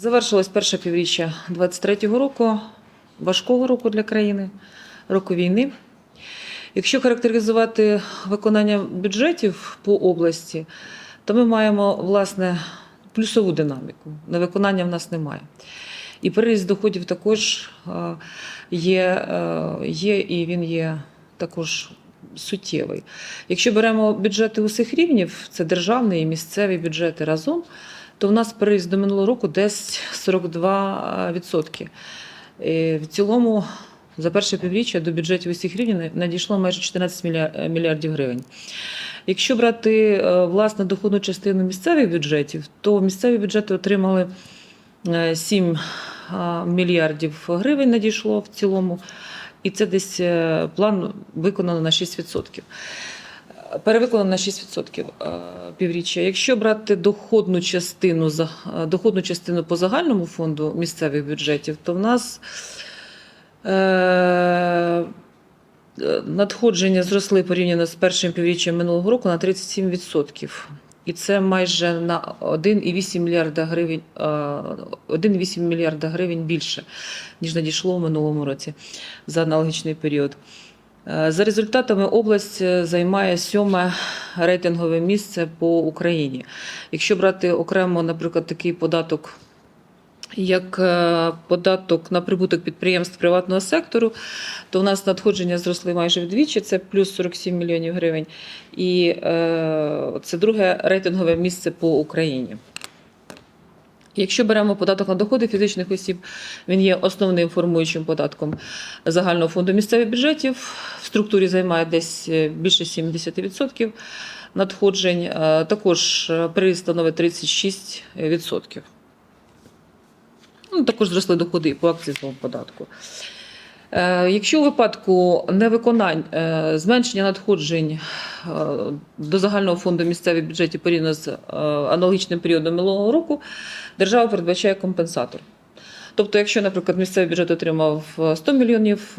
Завершилось перше півріччя 23-го року, важкого року для країни, року війни. Якщо характеризувати виконання бюджетів по області, то ми маємо власне плюсову динаміку. На виконання в нас немає. І переріз доходів також є, є і він є також суттєвий. Якщо беремо бюджети усіх рівнів, це державний і місцеві бюджети разом, то в нас переріст до минулого року десь 42%. І в цілому за перше півріччя до бюджетів усіх рівнів надійшло майже 14 мільярдів гривень. Якщо брати е, власне доходну частину місцевих бюджетів, то місцеві бюджети отримали е, 7 мільярдів гривень надійшло в цілому, і це десь е, план виконано на 6%. Перевиконано на 6% е, півріччя. Якщо брати доходну частину е, доходну частину по загальному фонду місцевих бюджетів, то в нас е, надходження зросли порівняно з першим півріччям минулого року на 37%. І це майже на 1,8 мільярда гривень, е, 1,8 мільярда гривень більше, ніж надійшло в минулому році за аналогічний період. Е, За результатами область е, займає сьоме рейтингове місце по Україні. Якщо брати окремо, наприклад, такий податок, як е, податок на прибуток підприємств приватного сектору, то у нас надходження зросли майже вдвічі, це плюс 47 мільйонів гривень. І це друге рейтингове місце по Україні. Якщо беремо податок на доходи фізичних осіб, він є основним формуючим податком загального фонду місцевих бюджетів. В структурі займає десь е, більше 70% надходжень. Е, Також е, приріст становить 36%. Ну, також зросли доходи по акцизному податку. Е, Якщо у випадку невиконань е, зменшення надходжень е, до загального фонду місцевих бюджетів порівняно з аналогічним періодом минулого року, держава передбачає компенсатор. Тобто, якщо, наприклад, місцевий бюджет отримав е, 100 мільйонів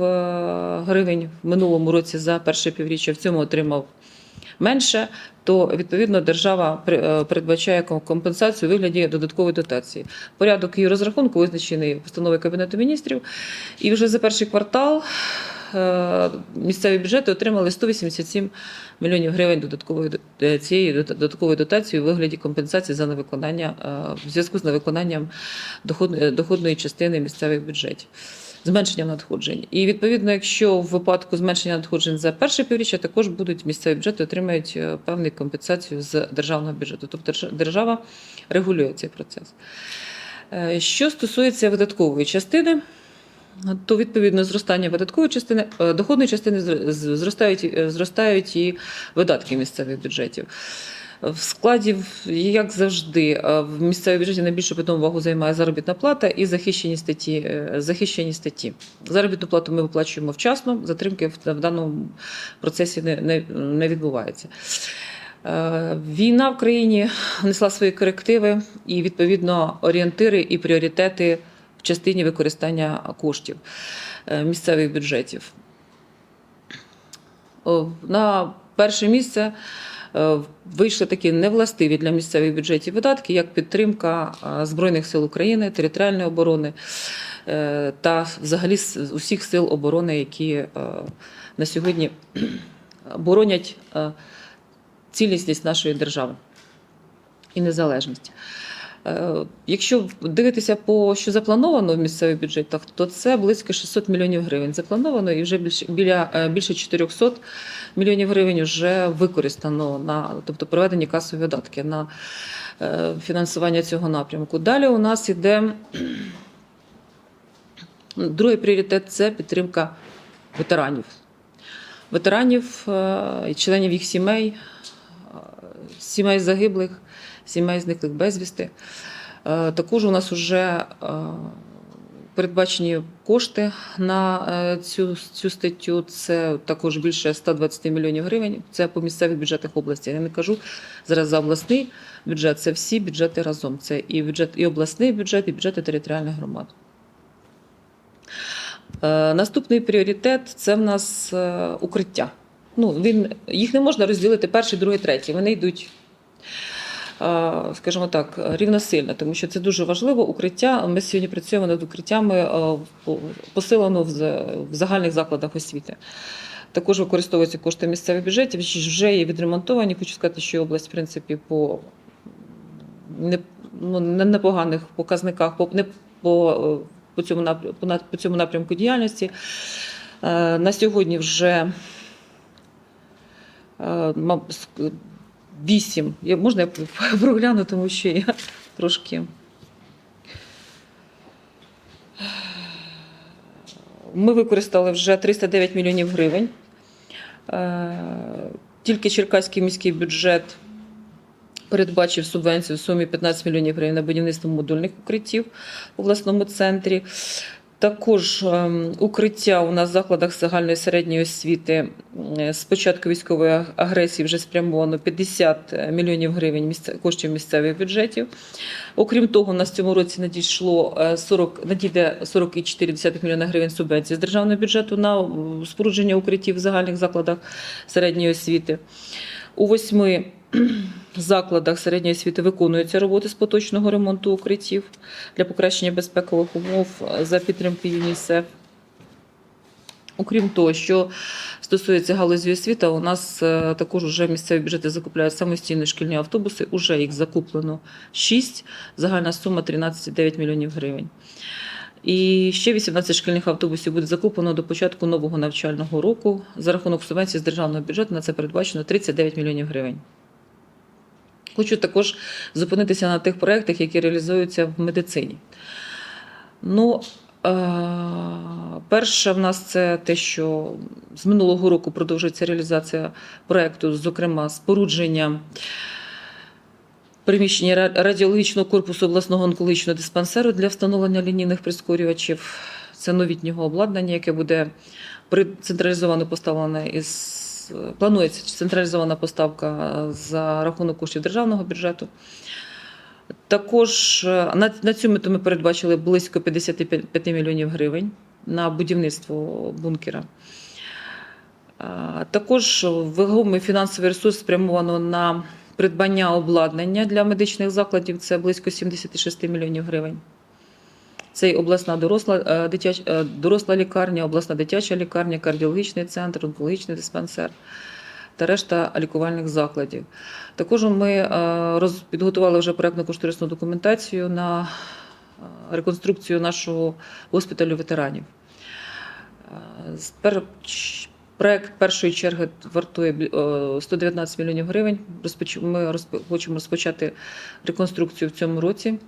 гривень в минулому році за перше півріччя, в цьому отримав менше, то відповідно держава е, передбачає компенсацію у вигляді додаткової дотації. Порядок її розрахунку визначений постановою Кабінету міністрів. І вже за перший квартал е, місцеві бюджети отримали 187 мільйонів гривень додаткової до- е, цієї додаткової дотації у вигляді компенсації за невиконання в зв'язку з невиконанням доходної частини місцевих бюджетів. Зменшенням надходжень. І відповідно, якщо в випадку зменшення надходжень за перше півріччя, також будуть місцеві бюджети отримають е, певну компенсацію з державного бюджету. Тобто держава регулює цей процес. Е, Що стосується видаткової частини, то відповідно зростання видаткової частини, е, доходної частини зростають, зростають і видатки місцевих бюджетів. В складі, як завжди, е, в місцевій бюджеті найбільшу питому увагу займає заробітна плата і захищені статті. е, Захищені статті. Заробітну плату ми виплачуємо вчасно, затримки в, даному процесі не, не, не відбувається. Е, Війна в країні внесла свої корективи і, відповідно, орієнтири і пріоритети в частині використання коштів місцевих бюджетів. На перше місце вийшли такі невластиві для місцевих бюджетів видатки, як підтримка е, Збройних сил України, територіальної оборони е, та взагалі усіх сил оборони, які е, на сьогодні боронять е, цілісність нашої держави і незалежність. Е, Якщо дивитися по що заплановано в місцевих бюджетах, то це близько 600 мільйонів гривень заплановано, і вже більше біля е, більше 400 мільйонів гривень вже використано на тобто проведені касові видатки на е, фінансування цього напрямку. Далі у нас іде другий пріоритет це підтримка ветеранів. Ветеранів е, і членів їх сімей, е, сімей загиблих, сімей зниклих безвісти. Е, Також у нас вже передбачені кошти на е, цю, цю статтю. Це також більше 120 мільйонів гривень. Це по місцевих бюджетах області. Я не кажу зараз за обласний бюджет. Це всі бюджети разом. Це і бюджет, і обласний бюджет, і бюджети територіальних громад. Е, Наступний пріоритет це в нас е, укриття. Ну, він, їх не можна розділити перший, другий, третій. Вони йдуть е, скажімо так, рівносильна, тому що це дуже важливо. Укриття. Ми сьогодні працюємо над укриттями е, посилено в загальних закладах освіти. Також використовуються кошти місцевих бюджетів, що вже є відремонтовані. Хочу сказати, що область, в принципі, по не, ну, не непоганих показниках, по, не, по, е, по, цьому, напря- по, цьому напрямку діяльності. Е, На сьогодні вже вісім. Я, можна я прогляну, тому що я трошки. Ми використали вже 309 мільйонів гривень. Е, Тільки Черкаський міський бюджет передбачив субвенцію в сумі 15 мільйонів гривень на будівництво модульних укриттів в обласному центрі. Також ем, укриття у нас в закладах загальної середньої освіти е, з початку військової агресії вже спрямовано 50 мільйонів гривень коштів місцевих бюджетів. Окрім того, у нас в цьому році надійшло е, 40, надійде 40,4 мільйона гривень субвенцій з державного бюджету на спорудження укриттів в загальних закладах середньої освіти. У восьми закладах середньої освіти виконуються роботи з поточного ремонту укриттів для покращення безпекових умов за підтримки ЮНІСЕФ. Окрім того, що стосується галузі освіти, у нас е, також вже місцеві бюджети закупляють самостійні шкільні автобуси. Уже їх закуплено 6, загальна сума 13,9 мільйонів гривень. І ще 18 шкільних автобусів буде закуплено до початку нового навчального року. За рахунок субвенцій з державного бюджету на це передбачено 39 мільйонів гривень. Хочу також зупинитися на тих проєктах, які реалізуються в медицині. Ну, е, перше в нас це те, що з минулого року продовжується реалізація проєкту, зокрема, спорудження приміщення радіологічного корпусу обласного онкологічного диспансеру для встановлення лінійних прискорювачів. Це новітнього обладнання, яке буде централізовано поставлене із планується централізована поставка за рахунок коштів державного бюджету. Також е, на, на цю мету ми передбачили близько 55 мільйонів гривень на будівництво бункера. Також вагомий фінансовий ресурс спрямовано на придбання обладнання для медичних закладів. Це близько 76 мільйонів гривень. Це і обласна доросла, е, дитяч, е, доросла лікарня, обласна дитяча лікарня, кардіологічний центр, онкологічний диспансер та решта лікувальних закладів. Також ми е, підготували вже проєктну кошторисну документацію на реконструкцію нашого госпіталю ветеранів. Проект першої черги вартує е, 119 мільйонів гривень. Ми хочемо розпочати реконструкцію в цьому році.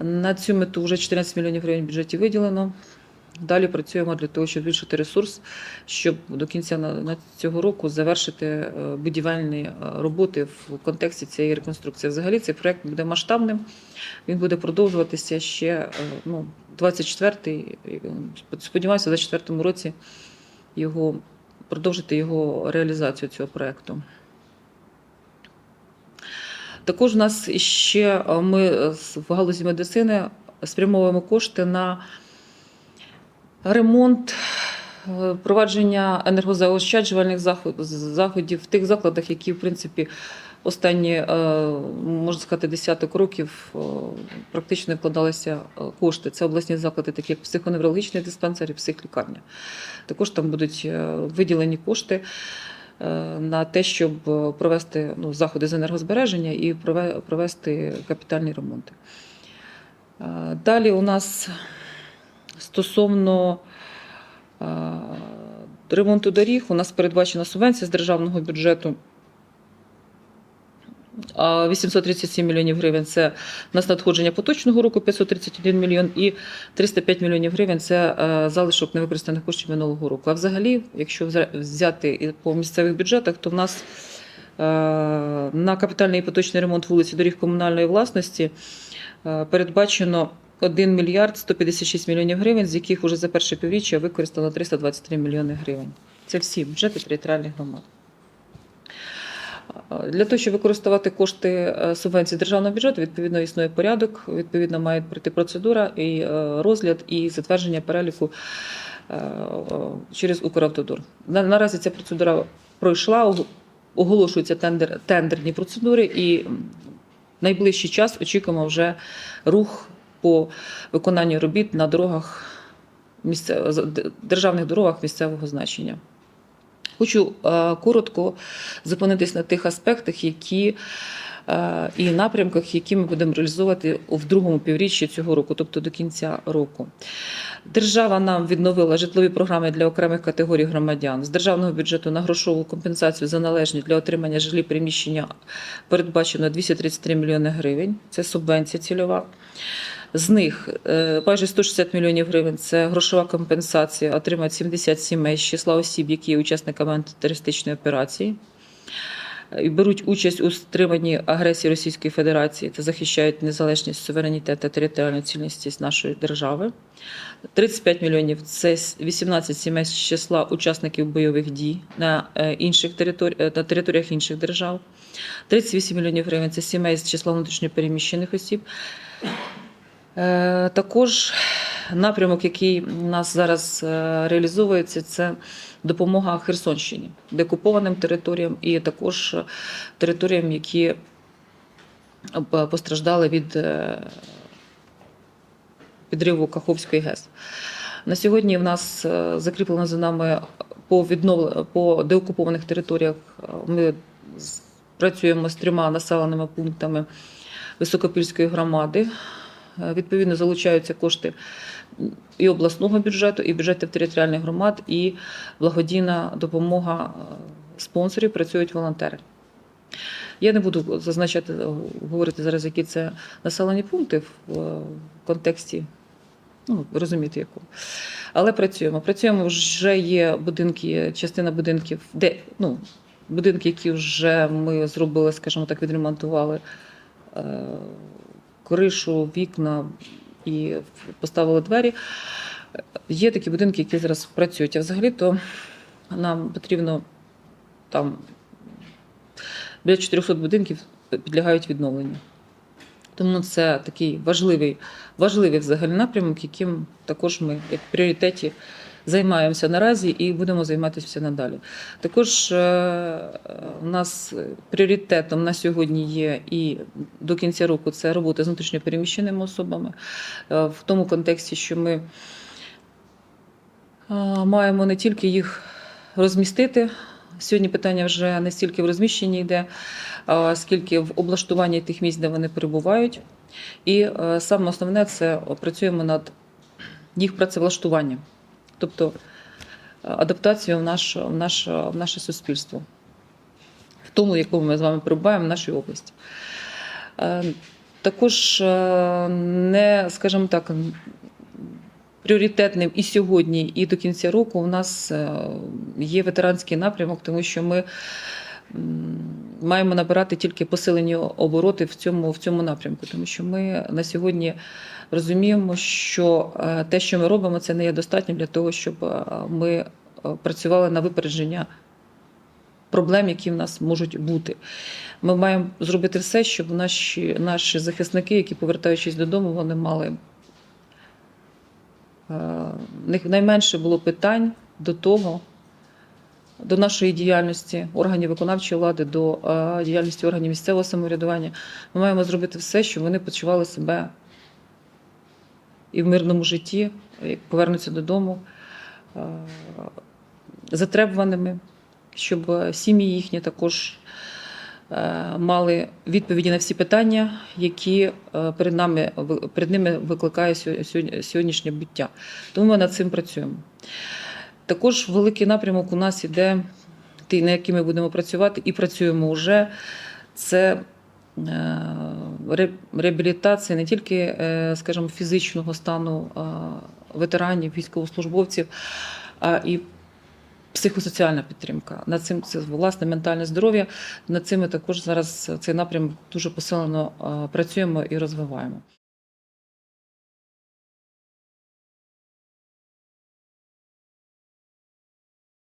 На цю мету вже 14 мільйонів гривень в бюджеті виділено. Далі працюємо для того, щоб збільшити ресурс, щоб до кінця на, цього року завершити е, будівельні е, роботи в контексті цієї реконструкції. Взагалі цей проект буде масштабним. Він буде продовжуватися ще е, ну, 24-й. е, Сподіваюся, в 24-му році його продовжити його реалізацію цього проекту. Також у нас ще е, ми е, в галузі медицини спрямовуємо кошти на ремонт, е, провадження енергозаощаджувальних заходів в тих закладах, які, в принципі, останні, можна сказати, десяток років практично вкладалися кошти. Це обласні заклади, такі як психоневрологічний диспансер і психлікарня. Також там будуть виділені кошти на те, щоб е, провести ну, заходи з енергозбереження і провести капітальні ремонти. Е, Далі у нас стосовно е, ремонту доріг, у нас передбачена субвенція з державного бюджету. А 837 мільйонів гривень це у нас надходження поточного року 531 мільйон і 305 мільйонів гривень це е, залишок невикористаних коштів минулого року. А взагалі, якщо взяти по місцевих бюджетах, то в нас е, на капітальний і поточний ремонт вулиці доріг комунальної власності е, передбачено 1 мільярд 156 мільйонів гривень, з яких уже за перше півріччя використано 323 мільйони гривень. Це всі бюджети територіальних громад. Для того, щоб використовувати кошти е, субвенції державного бюджету, відповідно існує порядок, відповідно має пройти процедура і е, розгляд і затвердження переліку е, через Укравтодор. Наразі ця процедура пройшла, оголошуються тендер, тендерні процедури, і найближчий час очікуємо вже рух по виконанню робіт на дорогах державних дорогах місцевого значення. Хочу е, коротко зупинитись на тих аспектах, які е, і напрямках, які ми будемо реалізовувати в другому півріччі цього року, тобто до кінця року. Держава нам відновила житлові програми для окремих категорій громадян з державного бюджету на грошову компенсацію за належність для отримання жилі приміщення передбачено 233 мільйони гривень. Це субвенція цільова. З них е, майже 160 мільйонів гривень це грошова компенсація. Отримають 70 сімей з числа осіб, які є учасниками антитерористичної операції і беруть участь у стриманні агресії Російської Федерації та захищають незалежність, суверенітет та територіальну цілісність нашої держави. 35 мільйонів це 18 сімей з числа учасників бойових дій на е, інших територі... е, на територіях інших держав. 38 мільйонів гривень це сімей з числа внутрішньопереміщених осіб. Е, Також напрямок, який у нас зараз е, реалізовується, це допомога Херсонщині, деокупованим територіям і також територіям, які е, постраждали від підриву Каховської ГЕС. На сьогодні в нас закріплено за нами по віднов... по деокупованих територіях. Ми працюємо з трьома населеними пунктами Високопільської громади. Е, Відповідно, залучаються кошти і обласного бюджету, і бюджетів територіальних громад, і благодійна допомога е, спонсорів працюють волонтери. Я не буду зазначати, е, говорити зараз, які це населені пункти в контексті, ну, ви розумієте, якого. Але працюємо. Працюємо, вже є будинки, частина будинків, де ну, будинки, які вже ми зробили, скажімо так, відремонтували кришу, вікна і поставили двері. Є такі будинки, які зараз працюють. А взагалі-то нам потрібно там біля 400 будинків підлягають відновленню. Тому це такий важливий, важливий взагалі напрямок, яким також ми як пріоритеті займаємося наразі і будемо займатися надалі. Також е, у нас пріоритетом на сьогодні є і до кінця року це робота з внутрішньопереміщеними особами е, в тому контексті, що ми е, маємо не тільки їх розмістити. Сьогодні питання вже не стільки в розміщенні йде, а скільки в облаштуванні тих місць, де вони перебувають. І саме основне це працюємо над їх працевлаштуванням, тобто е, адаптацією в, наш, в, наш, в наше суспільство, в тому, якому ми з вами перебуваємо в нашій області. Е, Також е, не, скажімо так, пріоритетним і сьогодні, і до кінця року у нас є ветеранський напрямок, тому що ми маємо набирати тільки посилені обороти в цьому, в цьому напрямку, тому що ми на сьогодні розуміємо, що е, те, що ми робимо, це не є достатньо для того, щоб е, ми е, працювали на випередження проблем, які в нас можуть бути. Ми маємо зробити все, щоб наші, наші захисники, які повертаючись додому, вони мали. в них найменше було питань до того, до нашої діяльності органів виконавчої влади, до е, діяльності органів місцевого самоврядування. Ми маємо зробити все, щоб вони почували себе і в мирному житті, як повернуться додому е, затребуваними, щоб сім'ї їхні також е, мали відповіді на всі питання, які перед нами перед ними викликає сьогодні- сьогоднішнє буття. Тому ми над цим працюємо. Також великий напрямок у нас іде, той, на який ми будемо працювати, і працюємо вже. Це е, реабілітація не тільки, е, скажімо, фізичного стану е, ветеранів, військовослужбовців, а і психосоціальна підтримка. Над цим це власне ментальне здоров'я. Над цим ми також зараз цей напрям дуже посилено працюємо і розвиваємо.